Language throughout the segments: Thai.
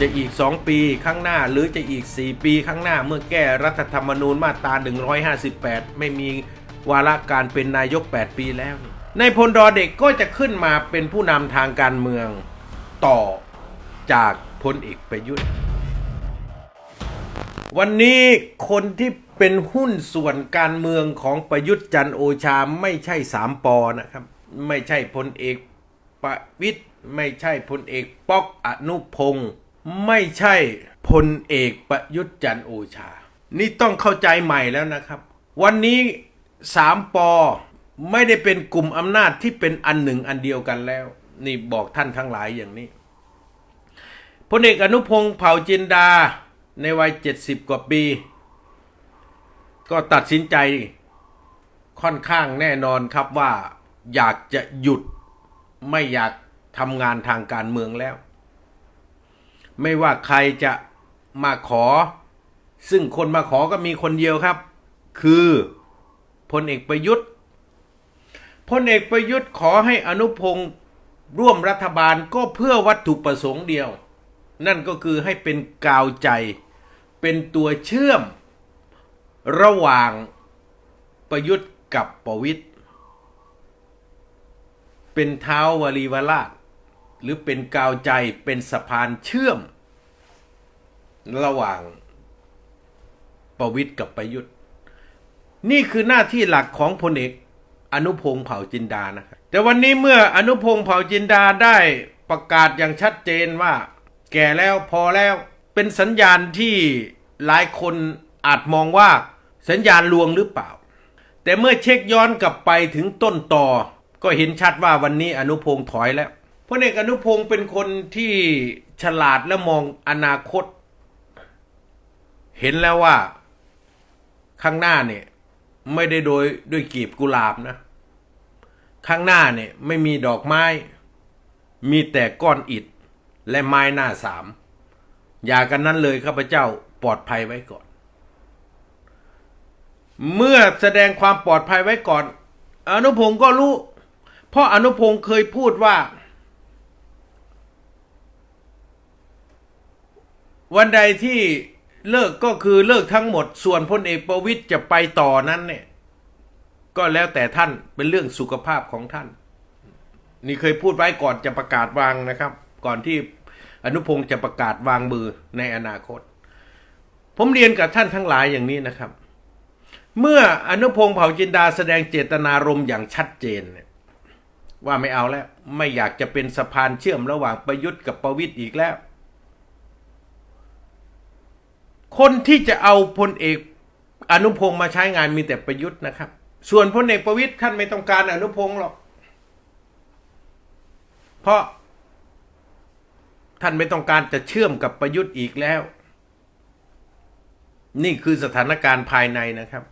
จะอีก 2 ปีข้างหน้าหรือจะอีก 4 ปีข้างหน้าเมื่อแก้รัฐธรรมนูญมาตรา 158 ไม่มีวาระการเป็นนายก 8 ปีแล้วนี่ในพลดอเด็กก็จะขึ้นมาเป็นผู้นำทางการเมืองต่อจากพลเอกประยุทธ์ วันนี้คนที่เป็นหุ้นส่วนการเมืองของประยุทธ์จันโอชาไม่ใช่สามปอนะครับ ไม่ใช่พลเอกประวิตยไม่ใช่พลเอกป๊อกอนุพงศ์ ไม่ใช่พลเอกประยุทธ์จันโอชา นี่ต้องเข้าใจใหม่แล้วนะครับ วันนี้สามปอไม่ได้เป็นกลุ่มอำนาจที่เป็นอันหนึ่งอันเดียวกันแล้ว นี่บอกท่านทั้งหลายอย่างนี้พลเอกอนุพงศ์เผ่าจินดาในวัย 70 กว่าปี ก็ตัดสินใจค่อนข้างแน่นอนครับว่าอยากจะหยุดไม่อยากทำงานทางการเมืองแล้ว ไม่ว่าใครจะมาขอ ซึ่งคนมาขอก็มีคนเดียวครับ คือพลเอกประยุทธ์พลเอกประยุทธ์ขอให้อนุพงศ์ร่วมรัฐบาลก็เพื่อวัตถุประสงค์เดียว นั่นก็คือให้เป็นกาวใจ เป็นตัวเชื่อม ระหว่างประยุทธ์กับประวิตยเป็นเท้าวลีวราช หรือเป็นกาวใจเป็นสะพานเชื่อม ระหว่างประวิตยกับประยุทธ์ นี่คือหน้าที่หลักของพลเอกอนุพงศ์เผ่าจินดานะครับแต่วันนี้เมื่ออนุพงศ์เผ่าจินดาได้ประกาศอย่างชัดเจนว่า แก่แล้วพอแล้วเป็นสัญญาณที่หลายคนอาจมองว่าสัญญาณลวงหรือเปล่า แต่เมื่อเช็คย้อนกลับไปถึงต้นต่อ ก็เห็นชัดว่าวันนี้อนุพงศ์ถอยแล้ว พลเอกอนุพงศ์เป็นคนที่ฉลาดและมองอนาคต เห็นแล้วว่า ข้างหน้าเนี่ย ไม่ได้โดยด้วยกีบกุหลาบนะ ข้างหน้าเนี่ยไม่มีดอกไม้ มีแต่ก้อนอิฐและไม้หน้าสาม อย่ากันนั้นเลยข้าพเจ้าปลอดภัยไว้ก่อน เมื่อแสดงความปลอดภัยไว้ก่อน อนุพงศ์ก็รู้ เพราะอนุพงศ์เคยพูดว่า วันใดที่เลิกก็คือเลิกทั้งหมด ส่วนพลเอกประวิตยจะไปต่อนั้นเนี่ย ก็แล้วแต่ท่านเป็นเรื่องสุขภาพของท่าน นี่เคยพูดไว้ก่อนจะประกาศวางนะครับ ก่อนที่อนุพงศ์จะประกาศวางมือในอนาคต ผมเรียนกับท่านทั้งหลายอย่างนี้นะครับ เมื่ออนุพงศ์เผ่าจินดาแสดงเจตนารมณ์อย่างชัดเจนเนี่ยว่าไม่เอาแล้ว ไม่อยากจะเป็นสะพานเชื่อมระหว่างประยุทธ์กับประวิตยอีกแล้ว คนที่จะเอาพลเอกอนุพงศ์มาใช้งานมีแต่ประยุทธ์นะครับ ส่วนพลเอกประวิตยท่านไม่ต้องการอนุพงศ์หรอก เพราะท่านไม่ต้องการจะเชื่อมกับประยุทธ์อีกแล้ว นี่คือสถานการณ์ภายในนะครับ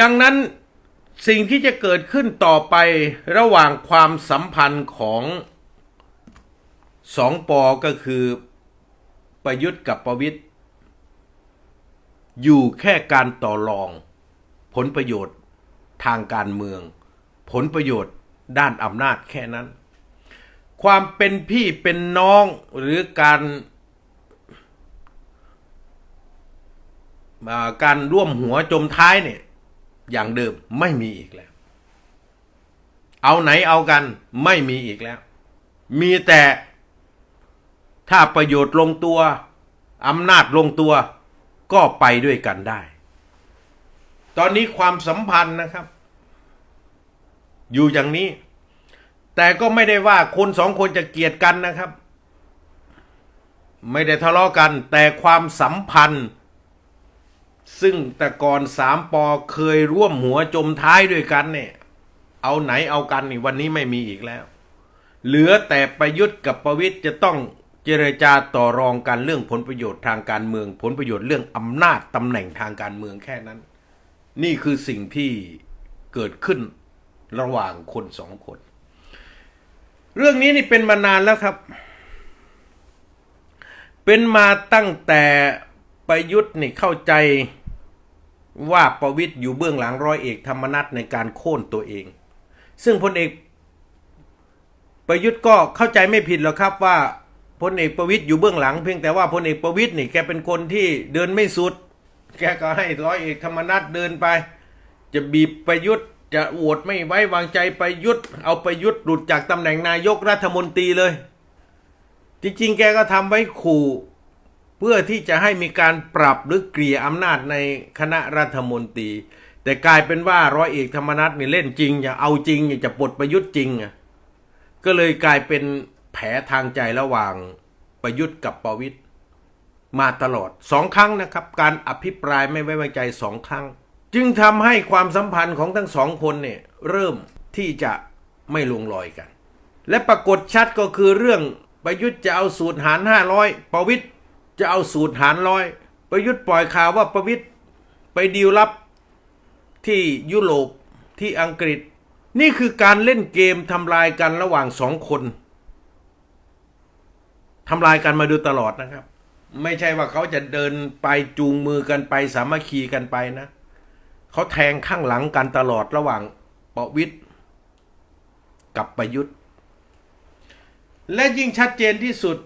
ดังนั้นสิ่งที่จะเกิดขึ้นต่อไประหว่างความสัมพันธ์ของสองปอก็คือ ประยุทธ์กับประวิทย์อยู่แค่การต่อรอง ผลประโยชน์ทางการเมือง ผลประโยชน์ด้านอำนาจแค่นั้น ความเป็นพี่เป็นน้องหรือการาการร่วมหัวจมท้ายเนี่ย อย่างเดิมไม่มีอีกแล้ว เอาไหนเอากันไม่มีอีกแล้ว มีแต่ ถ้าประโยชน์ลงตัว อำนาจลงตัว ก็ไปด้วยกันได้ ตอนนี้ความสัมพันธ์นะครับ อยู่อย่างนี้ แต่ก็ไม่ได้ว่าคนสองคนจะเกลียดกันนะครับ ไม่ได้ทะเลาะกัน แต่ความสัมพันธ์ ซึ่งแต่ก่อนสามปอเคยร่วมหัวจมท้ายด้วยกันเนี่ย เอาไหนเอากันนี่วันนี้ไม่มีอีกแล้ว เหลือแต่ประยุทธ์กับประวิทย์จะต้อง เจรจาต่อรองกันเรื่องผลประโยชน์ทางการเมือง ผลประโยชน์เรื่องอำนาจตำแหน่งทางการเมืองแค่นั้น นี่คือสิ่งที่เกิดขึ้นระหว่างคนสองคน เรื่องนี้นี่เป็นมานานแล้วครับ เป็นมาตั้งแต่ประยุทธ์นี่เข้าใจว่าประวิทย์อยู่เบื้องหลังร้อยเอกธรรมนัฐในการโค่นตัวเอง ซึ่งพลเอกประยุทธ์ก็เข้าใจไม่ผิดหรอกครับว่า พลเอกประวิตยอยู่เบื้องหลัง เพียงแต่ว่าพลเอกประวิตยนี่แกเป็นคนที่เดินไม่สุด แกก็ให้ร้อยเอกธรรมนัฐเดินไป จะบีบประยุทธ์จะโหวตไม่ไว้วางใจประยุทธ์เอาประยุทธ์หลุดจากตำแหน่งนายกรัฐมนตรีเลย จริงๆ แกก็ทำไว้ขู่เพื่อที่จะให้มีการปรับหรือเกลี่ยอำนาจในคณะรัฐมนตรี แต่กลายเป็นว่าร้อยเอกธรรมนัฐนี่เล่นจริง อย่าเอาจริงอย่าจะปลดประยุทธ์จริงอะก็เลยกลายเป็น แผลทางใจระหว่างประยุทธ์กับประวิทย์มาตลอดสองครั้งนะครับ การอภิปรายไม่ไว้วางใจสองครั้ง จึงทำให้ความสัมพันธ์ของทั้งสองคนเนี่ยเริ่มที่จะไม่ลงรอยกัน และปรากฏชัดก็คือเรื่องประยุทธ์จะเอาสูตรหารห้าร้อยประวิทย์จะเอาสูตรหารร้อยประยุทธ์ปล่อยข่าวว่าประวิทย์ไปดีลลับที่ยุโรปที่อังกฤษ นี่คือการเล่นเกมทำลายกันระหว่างสองคน ทำลายกันมาโดยตลอดนะครับ ไม่ใช่ว่าเขาจะเดินไปจูงมือกันไปสามัคคีกันไปนะเขาแทงข้างหลังกันตลอดระหว่างประวิทย์กับประยุทธ์ และยิ่งชัดเจนที่สุด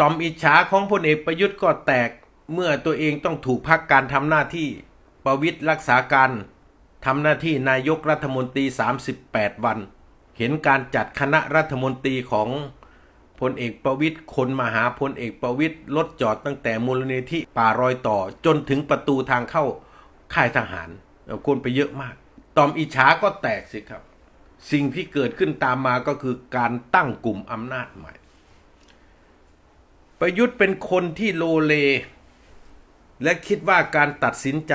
ต่อมอิจฉาของพลเอกประยุทธ์ก็แตกเมื่อตัวเองต้องถูกพักการทำหน้าที่ประวิทย์รักษาการทำหน้าที่นายกรัฐมนตรี 38 วัน เห็นการจัดคณะรัฐมนตรีของ พลเอกประวิทย์คนมาหาพลเอกประวิทย์รถจอดตั้งแต่มูลนิธิป่ารอยต่อ จนถึงประตูทางเข้าค่ายทหารคนไปเยอะมาก ตอมอิจฉาก็แตกสิครับ สิ่งที่เกิดขึ้นตามมาก็คือการตั้งกลุ่มอำนาจใหม่ ประยุทธ์เป็นคนที่โลเล และคิดว่าการตัดสินใจ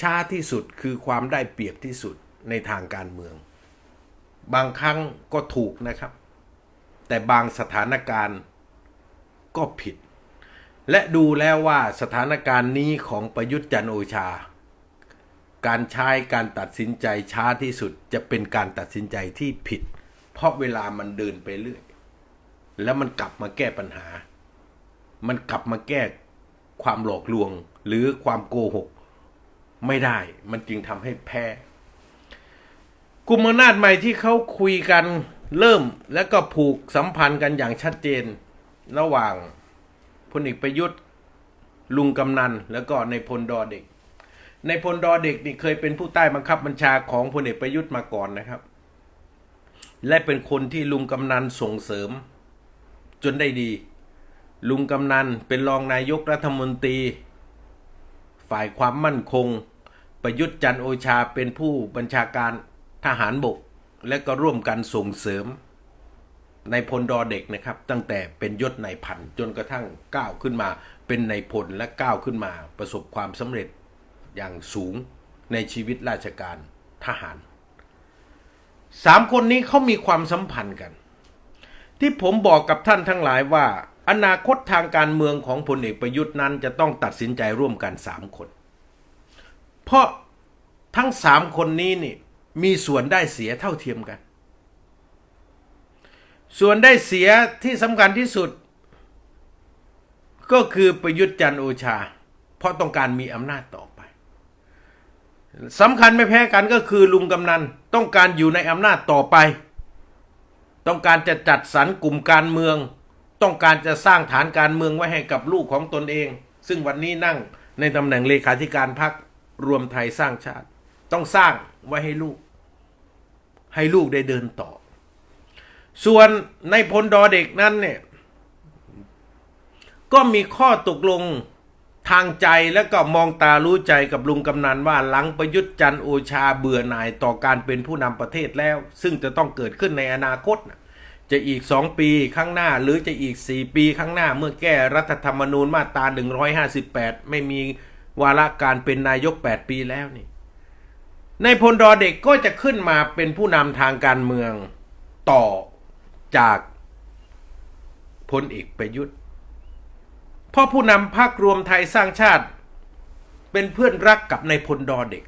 ช้าที่สุดคือความได้เปรียบที่สุดในทางการเมือง บางครั้งก็ถูกนะครับ แต่บางสถานการณ์ก็ผิด และดูแล้วว่าสถานการณ์นี้ของประยุทธ์จันโอชา การใช้การตัดสินใจช้าที่สุดจะเป็นการตัดสินใจที่ผิด เพราะเวลามันเดินไปเรื่อย แล้วมันกลับมาแก้ปัญหา มันกลับมาแก้ความหลอกลวงหรือความโกหก ไม่ได้ มันจึงทำให้แพ้กลุ่มอำนาจใหม่ที่เขาคุยกัน เริ่มแล้วก็ผูกสัมพันธ์กันอย่างชัดเจน ระหว่างพลเอกประยุทธ์ลุงกำนัน แล้วก็ในพลดอเด็ก ในพลดอเด็กนี่เคยเป็นผู้ใต้บังคับบัญชาของพลเอกประยุทธ์มาก่อนนะครับ และเป็นคนที่ลุงกำนันส่งเสริม จนได้ดี ลุงกำนันเป็นรองนายกรัฐมนตรี ฝ่ายความมั่นคง ประยุทธ์จันโอชาเป็นผู้บัญชาการทหารบก และก็ร่วมกันส่งเสริมในพลดอเด็กนะครับ ตั้งแต่เป็นยศนายพันจนกระทั่งก้าวขึ้นมาเป็นนายพลและก้าวขึ้นมาประสบความสำเร็จอย่างสูงในชีวิตราชการทหารสามคนนี้เขามีความสัมพันธ์กัน ที่ผมบอกกับท่านทั้งหลายว่า อนาคตทางการเมืองของพลเอกประยุทธ์นั้นจะต้องตัดสินใจร่วมกันสามคน เพราะทั้งสามคนนี้นี่ มีส่วนได้เสียเท่าเทียมกัน ส่วนได้เสียที่สำคัญที่สุด ก็คือประยุทธ์จันโอชา เพราะต้องการมีอำนาจต่อไปสำคัญไม่แพ้กันก็คือลุงกำนันต้องการอยู่ในอำนาจต่อไป ต้องการจะจัดสรรกลุ่มการเมือง ต้องการจะสร้างฐานการเมืองไว้ให้กับลูกของตนเอง ซึ่งวันนี้นั่งในตำแหน่งเลขาธิการพรรครวมไทยสร้างชาติ ต้องสร้างไว้ให้ลูก ให้ลูกได้เดินต่อ ส่วนในพลดอเด็กนั้นเนี่ยก็มีข้อตกลงทางใจแล้วก็มองตารู้ใจกับลุงกำนันว่าหลังประยุทธ์จันโอชาเบื่อหน่ายต่อการเป็นผู้นำประเทศแล้ว ซึ่งจะต้องเกิดขึ้นในอนาคต จะอีกสองปีข้างหน้าหรือจะอีกสี่ปีข้างหน้าเมื่อแก้รัฐธรรมนูญมาตรา 158 ไม่มีวาระการเป็นนายก 8 ปีแล้วนี่ ในพลดอเด็กก็จะขึ้นมาเป็นผู้นำทางการเมืองต่อจากพลเอกประยุทธ์เพราะผู้นำพรรครวมไทยสร้างชาติ เป็นเพื่อนรักกับในพลดอเด็ก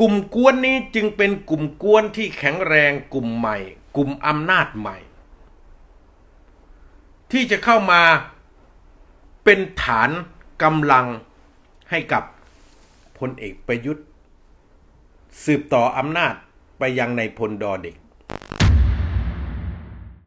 กลุ่มกวนนี้จึงเป็นกลุ่มกวนที่แข็งแรงกลุ่มใหม่ กลุ่มอำนาจใหม่ ที่จะเข้ามาเป็นฐานกำลังให้กับพลเอกประยุทธ์ สืบต่ออำนาจไปยังในพลดอเด็ก